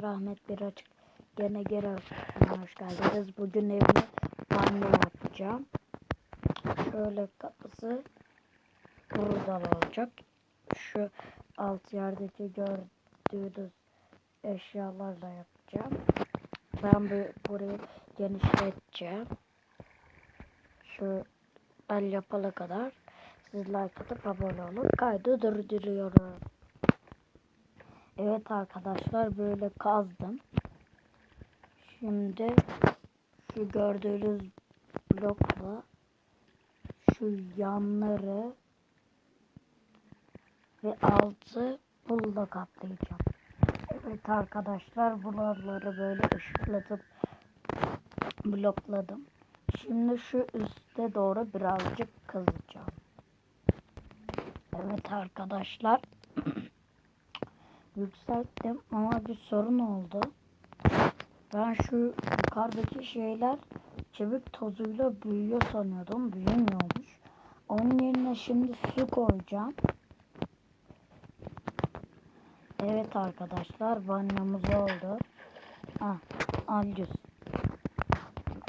Rahmet bir açık. Gene geri hoş geldiniz. Bugün evime banyo yapacağım. Şöyle kapısı buradan olacak. Şu alt yerdeki gördüğünüz eşyalarla yapacağım. Ben bu burayı genişleteceğim. Şu ben yapana kadar siz like atıp abone olun. Kaydı durduruyorum. Evet arkadaşlar böyle kazdım. Şimdi şu gördüğünüz blokla şu yanları ve altı pulla kaplayacağım. Evet arkadaşlar buraları böyle ışıklatıp blokladım. Şimdi şu üste doğru birazcık kazacağım. Evet arkadaşlar yükselttim ama bir sorun oldu. Ben şu yukarıdaki şeyler çevik tozuyla büyüyor sanıyordum. Büyümüyormuş. Onun yerine şimdi su koyacağım. Evet arkadaşlar banyomuz oldu. Ah, al yüz.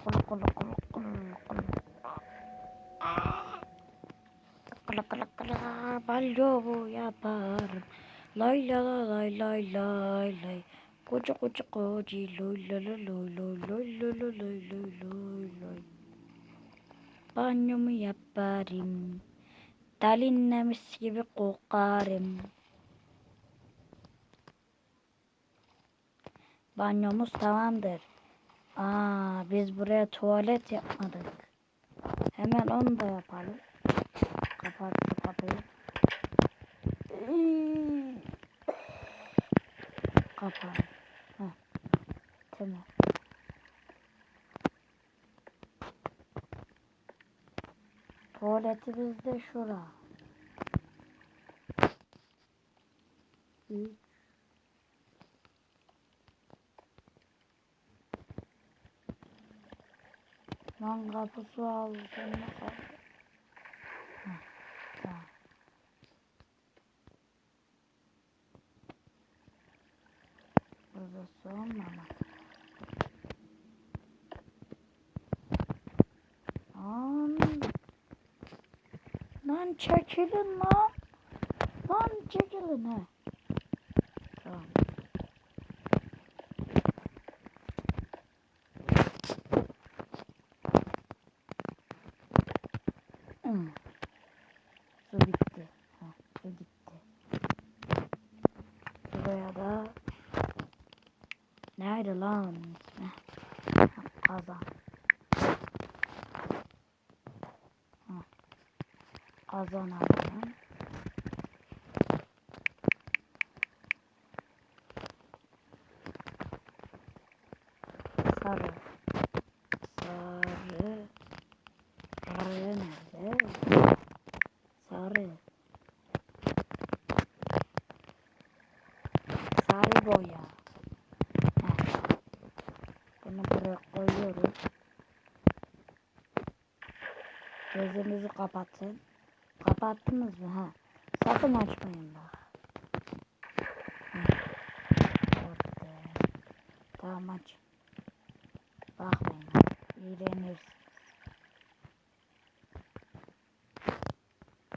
Kulu kulu kulu kulu kulu. Kulu kulu kulu banyo bu yaparım. Lay la la lay lay lay lay. Koca koca koca loy la la loy loy loy loy loy loy loy loy loy. Banyomu yaparım. Dalinlemiş gibi kokarım. Banyomuz tamamdır. Aa, biz buraya tuvalet yapmadık. Hemen onu da yapalım. Kapattı kapıyı. Kapat. Heh. Tamam. Tuvaletimiz de şura. Üç. Lan kapısı aldım. Heh, tamam. Burada soğumama. Lan. Lan çekilin lan. Lan çekilin he. Tamam. Hmm. Su bitti. Ha, su gitti. Buraya da Nerede lan. Ha. Kazan alalım. Sarı. Sarı. Sarı nerede? Sarı. Sarı boya. Heh. Bunu buraya koyuyoruz. Gözünüzü kapatın. Kapattınız mı? Ha. Sakın açmayın bak. Tamam aç. Bakmayın. İğrenirsiniz.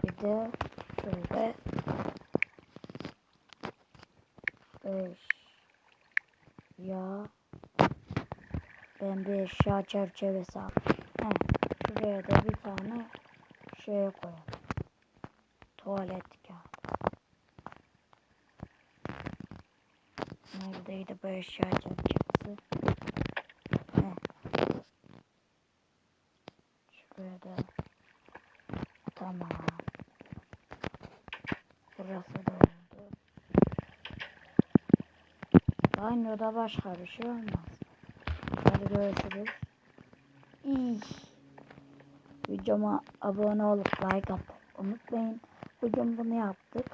Bir de şöyle beş ya ben bir eşya çerçevesi aldım. He, şuraya da bir tane şey koyalım. Tuvalet kağıdı. Neredeydi bu eşya? He. Şuraya da tamam. Burası da oldu. Banyoda başka bir şey olmaz. Hadi görüşürüz. İyi. Videoma abone olup like atmayı unutmayın. Bugün bunu yaptık.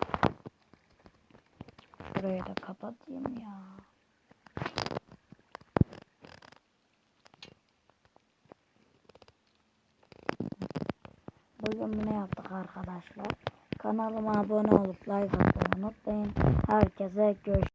Burayı da kapatayım ya. Bugün bunu yaptık arkadaşlar. Kanalıma abone olup like atmayı unutmayın. Herkese görüşürüz.